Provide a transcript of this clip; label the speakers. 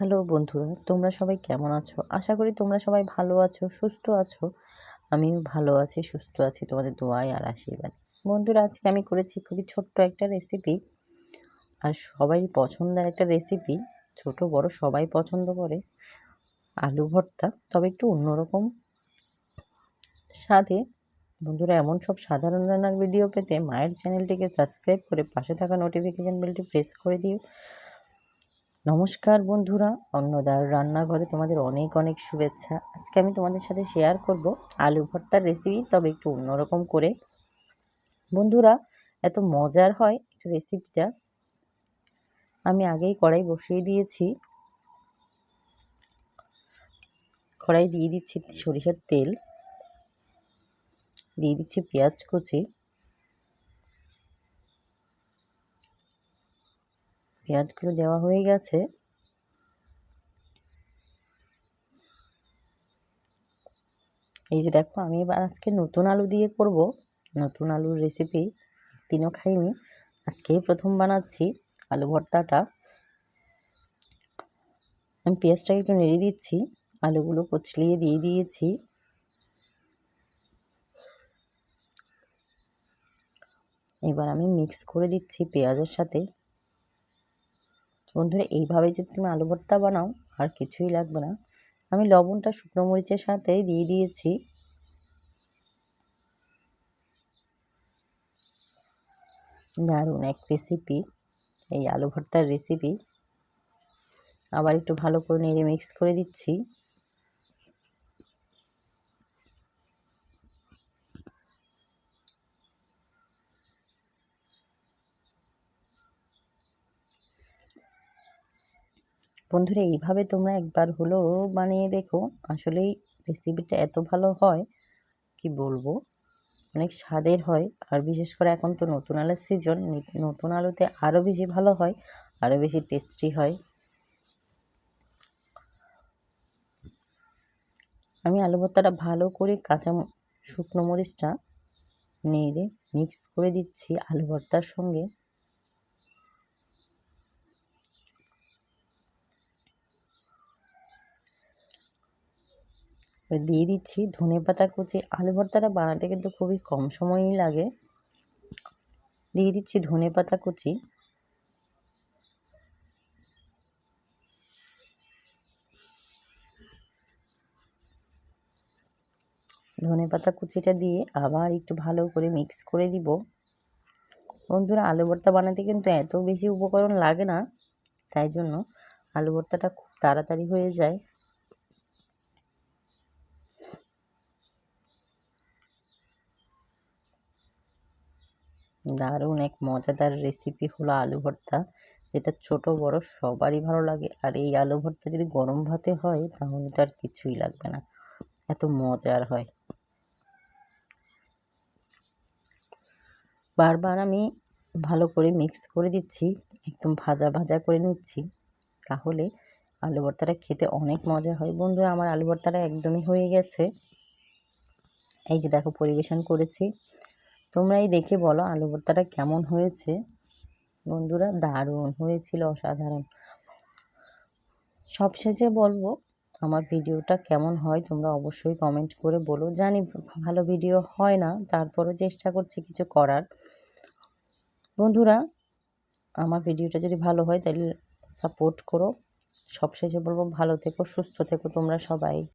Speaker 1: Hello বন্ধুরা, তোমরা সবাই কেমন আছো? আশা করি তোমরা সবাই ভালো আছো, সুস্থ আছো। আমিও ভালো আছি, সুস্থ আছি, তোমাদের দোয়ায় আর আশীর্বাদ। বন্ধুরা, আজকে আমি করেছি খুবই ছোট্ট একটা রেসিপি আর সবাই পছন্দের একটা রেসিপি ছোট, বড় সবাই পছন্দ করে, আলু ভর্তা, তবে একটু অন্যরকম স্বাদে। বন্ধুরা, এমন সব সাধারণ রান্নার ভিডিও পেতে মায়ের চ্যানেলটিকে সাবস্ক্রাইব করে পাশে থাকা নোটিফিকেশান বেলটি প্রেস করে দিও। নমস্কার বন্ধুরা, অন্নদার রান্নাঘরে তোমাদের অনেক অনেক শুভেচ্ছা। আজকে আমি তোমাদের সাথে শেয়ার করব আলু ভর্তার রেসিপি তবে একটু অন্যরকম করে। বন্ধুরা, এত মজার হয় রেসিপিটা আমি আগেই কড়াই বসিয়ে দিয়েছি। কড়াই দিয়ে দিচ্ছি সরিষার তেল। দিয়ে দিচ্ছি পেঁয়াজ কুচি। পেঁয়াজগুলো দেওয়া হয়ে গেছে। এই যে দেখো, আমি এবার আজকে নতুন আলু দিয়ে করব। নতুন আলুর রেসিপি দিনও খাইনি। আজকেই প্রথম বানাচ্ছি আলু ভর্তাটা। আমি পেঁয়াজটাকে একটু নেড়ে দিচ্ছি। আলুগুলো কচলিয়ে দিয়ে দিয়েছি। এবার আমি মিক্স করে দিচ্ছি পেঁয়াজের সাথে। বন্ধুরা, এইভাবে যদি তুমি আলু ভর্তা বানাও, আর কিছুই লাগবে না। আমি লবণটা শুকনো মরিচের সাথে দিয়ে দিয়েছি। দারুণ এক রেসিপি এই আলু ভর্তার রেসিপি আবার একটু ভালো করে নেড়ে মিক্স করে দিচ্ছি। বন্ধুরা, এইভাবে তোমরা একবার হলো বানিয়ে দেখো। আসলেই রেসিপিটা এত ভালো হয়, কি বলব? অনেক স্বাদের হয়। আর বিশেষ করে এখন তো নতুন আলুর সিজন নতুন আলুতে আরও বেশি ভালো হয় আরও বেশি টেস্টি হয়। আমি আলু ভর্তাটা ভালো করে কাঁচা শুকনো মরিচটা নেড়ে মিক্স করে দিচ্ছি আলু ভর্তার সঙ্গে। দিয়ে দিচ্ছি। ধনে পাতা কুচি, আলু ভর্তাটা বানাতে কিন্তু খুবই কম সময়ই লাগে। দিয়ে দিচ্ছি ধনে পাতা কুচি। ধনে পাতা কুচিটা দিয়ে আবার একটু ভালো করে মিক্স করে দিব। বন্ধুরা, আলু ভর্তা বানাতে কিন্তু এত বেশি উপকরণ লাগে না, তাই জন্য আলু ভর্তাটা খুব তাড়াতাড়ি হয়ে যায়। দারুণ এক মজাদার রেসিপি হলো আলু ভর্তা। যেটা ছোট, বড়, সবারই ভালো লাগে। আর এই আলু ভর্তা যদি গরম ভাতে হয়, তাহলে তো আর কিছুই লাগবে না। এত মজার হয়। বারবার আমি ভালো করে মিক্স করে দিচ্ছি, একদম ভাজা ভাজা করে নিচ্ছি। তাহলে আলু ভর্তাটা খেতে অনেক মজা হয়। বন্ধুরা, আমার আলু ভর্তাটা একদমই হয়ে গেছে। এই যে দেখো, পরিবেশন করেছি। তোমরাই দেখে বলো আলু ভর্তাটা কেমন হয়েছে। বন্ধুরা দারুণ হয়েছিল, অসাধারণ। সবশেষে বলব, আমার ভিডিওটা কেমন হয় তোমরা অবশ্যই কমেন্ট করে বলো। জানি ভালো ভিডিও হয় না, তারপরও চেষ্টা করছি কিছু করার। বন্ধুরা, আমার ভিডিওটা যদি ভালো হয় তাহলে সাপোর্ট করো। সবশেষে বলব, ভালো থেকো, সুস্থ থেকো তোমরা সবাই।